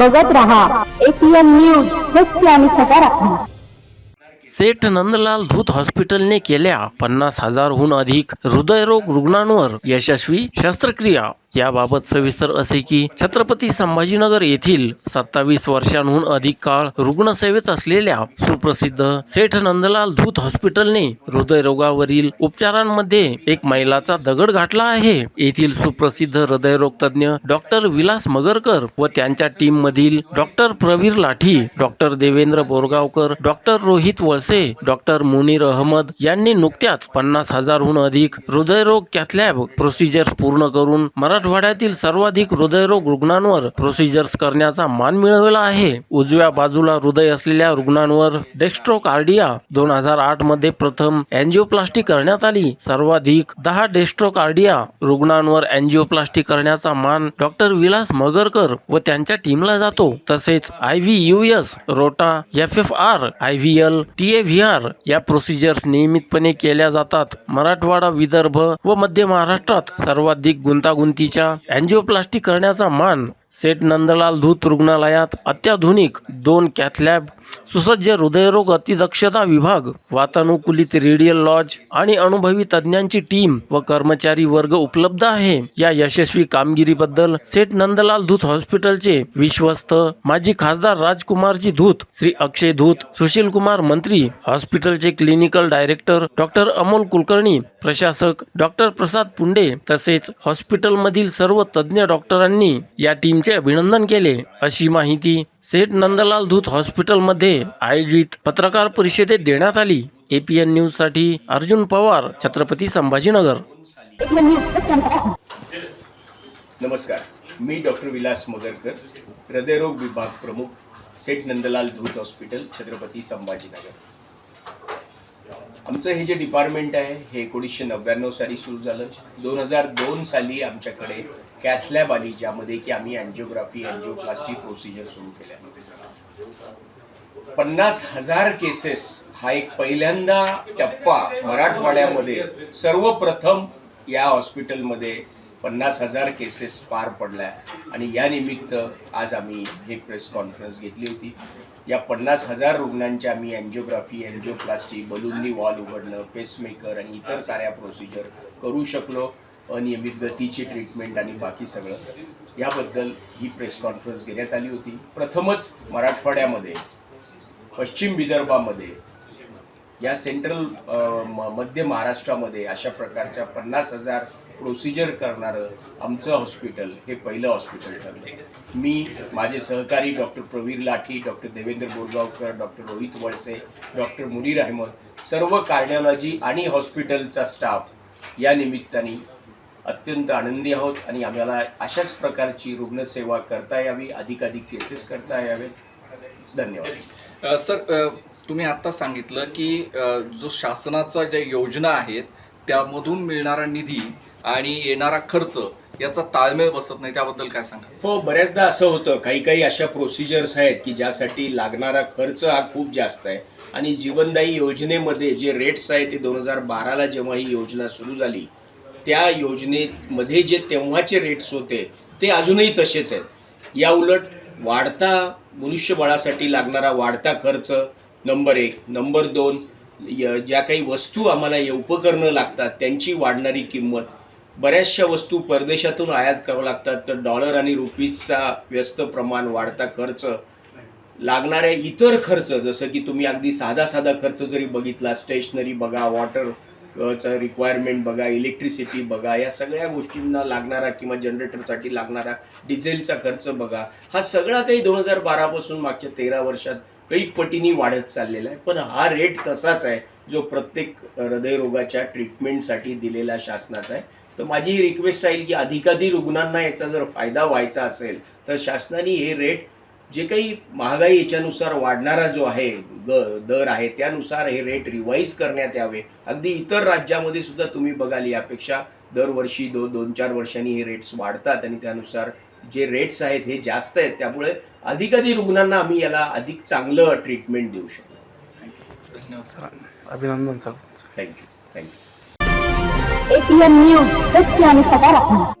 बघत राहा. APN news सत्य आणि सकारात्मक. सेठ नंदलाल धूत हॉस्पिटलने केल्या पन्नास हजारहून अधिक हृदयरोग रुग्णांवर यशस्वी शस्त्रक्रिया. याबाबत सविस्तर असे की छत्रपती संभाजीनगर येथील सत्तावीस वर्षांहून अधिक काळ रुग्णसेवेत असलेल्या सुप्रसिद्ध सेठ नंदलाल धूत हॉस्पिटलने हृदयरोगावरील उपचारांमध्ये एक मैलाचा दगड घातला आहे. येथील सुप्रसिद्ध हृदयरोग तज्ञ डॉक्टर विलास मगरकर व त्यांच्या टीम मधील doctor Praveer Lathi doctor Devendra Borgaonkar doctor Rohit Walse doctor Munir Ahmed यांनी नुकत्याच पन्नास हजारहून अधिक हृदयरोग कॅथलॅब प्रोसिजर पूर्ण करून मराठवाड्यातील सर्वाधिक हृदयरोग रुग्णांवर प्रोसिजर्स करण्याचा मान मिळवला आहे. उजव्या बाजूला हृदय असलेल्या रुग्णांवर डेक्स्ट्रोकार्डिया दोन हजार आठमध्ये प्रथम अँजिओप्लास्टी करण्यात आली. सर्वाधिक दहा डेस्ट्रोकार्डिया रुग्णांवर अँजिओप्लास्टी करण्याचा मान डॉक्टर विलास मगरकर व त्यांच्या टीमला जातो. तसेच I V U S rota F F R I V L T A V R या प्रोसिजर्स नियमितपणे केल्या जातात. मराठवाडा विदर्भ व मध्य महाराष्ट्रात सर्वाधिक गुंतागुंती गुंतागुंतीच्या अँजिओप्लास्टी करण्याचा मान सेठ नंदलाल धूत रुग्णालयात अत्याधुनिक दोन कॅथलॅब सुसज्ज हृदयरोग अतिदक्षता विभाग वातानुकूलित रेडियल लॉज आणि अनुभवी तज्ञांची टीम व कर्मचारी वर्ग उपलब्ध आहे. या यशस्वी कामगिरीबद्दल सेठ नंदलाल धूत हॉस्पिटलचे विश्वस्त माजी खासदार राजकुमारजी धूत श्री अक्षय धूत सुशील कुमार मंत्री हॉस्पिटलचे clinical director doctor Amol Kulkarni प्रशासक डॉक्टर प्रसाद पुंडे तसेच हॉस्पिटलमधील सर्व तज्ज्ञ डॉक्टरांनी या टीमचे अभिनंदन केले. अशी माहिती सेठ नंदलाल धूत हॉस्पिटलमध्ये आयोजित पत्रकार परिषदेत देण्यात आली. एपीएन न्यूजसाठी अर्जुन पवार छत्रपती संभाजीनगर. नमस्कार. मी डॉक्टर विलास मगरकर हृदयरोग विभाग प्रमुख सेठ नंदलाल धूत हॉस्पिटल छत्रपती संभाजीनगर. आमचं हे जे डिपार्टमेंट आहे हे एकोणीसशे नव्याण्णव साली सुरू झालं. दोन हजार दोन साली आमच्याकडे कॅथलॅब आली ज्यामध्ये की आम्ही अँजिओग्राफी अँजिओप्लास्टी प्रोसिजर सुरू केल्या. पन्नास हजार केसेस हा एक पहिल्यांदा टप्पा मराठवाड्यामध्ये सर्वप्रथम या हॉस्पिटलमध्ये पन्नास हजार केसेस पार पडल्या. आणि या निमित्त आज आम्ही हे प्रेस कॉन्फरन्स घेतली होती. या पन्नास हजार रुग्णांच्या आम्ही अँजिओग्राफी अँजिओप्लास्टी बलूननी वॉल उघडणं पेसमेकर आणि इतर साऱ्या प्रोसिजर करू शकलो. अनियमित गतीची ट्रीटमेंट आणि बाकी सगळं. याबद्दल ही प्रेस कॉन्फरन्स घेण्यात आली होती. प्रथमच मराठवाड्यामध्ये पश्चिम विदर्भामध्ये या सेंट्रल मध्य महाराष्ट्रामध्ये अशा प्रकारच्या पन्नास हजार प्रोसिजर करणारं आमचं हॉस्पिटल हे पहिलं हॉस्पिटल ठरलं. मी माझे सहकारी doctor Praveer Lathi doctor Devendra Borgaonkar doctor Rohit Walse doctor Munir Ahmed सर्व कार्डिओलॉजी आणि हॉस्पिटलचा स्टाफ या निमित्ताने अत्यंत आनंदी आहोत आणि आम्हाला अशाच प्रकारची रुग्णसेवा करता यावी अधिकाधिक केसेस करता यावेत धन्यवाद. सर तुम्ही आत्ता सांगितलं की जो शासनाचा ज्या योजना आहेत त्यामधून मिळणारा निधी आणि येणारा खर्च याचा ताळमेळ बसत नाही. त्याबद्दल काय सांगा हो बऱ्याचदा असं होतं. काही काही अशा प्रोसिजर्स आहेत की ज्यासाठी लागणारा खर्च हा खूप जास्त आहे. आणि जीवनदायी योजनेमध्ये जे रेट्स आहेत ते दोन हजार बाराला जेव्हा ही योजना सुरू झाली त्या योजनेमध्ये जे तेव्हाचे रेट्स होते ते अजूनही तसेच आहेत. या उलट वाढता मनुष्यबळासाठी लागणारा वाढता खर्च नंबर एक. नंबर दोन ज्या काही वस्तू आम्हाला या उपकरणं लागतात त्यांची वाढणारी किंमत बऱ्याचशा वस्तू परदेशातून आयात करावं लागतात तर डॉलर आणि रुपीजचा व्यस्त प्रमाण वाढता खर्च लागणाऱ्या इतर खर्च जसं की तुम्ही अगदी साधा साधा खर्च जरी बघितला स्टेशनरी बघा वॉटर चा रिक्वायरमेंट बघा इलेक्ट्रिसिटी बघा या सगळ्या गोष्टींना लागणारा किंवा जनरेटरसाठी लागणारा डिझेलचा खर्च बघा हा सगळा काही दोन हजार बारापासून मागच्या तेरा वर्षात कैक पटीने वाढत चाललेला आहे. पण हा रेट तसाच आहे जो प्रत्येक हृदयरोगाच्या ट्रीटमेंटसाठी दिलेला शासनाचा आहे. तर माझी ही रिक्वेस्ट राहील की अधिकाधिक रुग्णांना याचा जर फायदा व्हायचा असेल तर शासनाने हे रेट जे काही महागाई याच्यानुसार वाढणारा जो आहे ग दर आहे त्यानुसार हे रेट रिवाईज करण्यात यावे. अगदी इतर राज्यामध्ये सुद्धा तुम्ही बघाल यापेक्षा दरवर्षी दो दोन चार वर्षांनी हे रेट्स वाढतात आणि त्यानुसार जे रेट्स आहेत हे जास्त आहेत. त्यामुळे अधिकाधिक रुग्णांना आम्ही याला अधिक चांगलं ट्रीटमेंट देऊ शकतो. धन्यवाद सर. अभिनंदन sir thank you thank you APN news सत्य आणि सकारात्मक.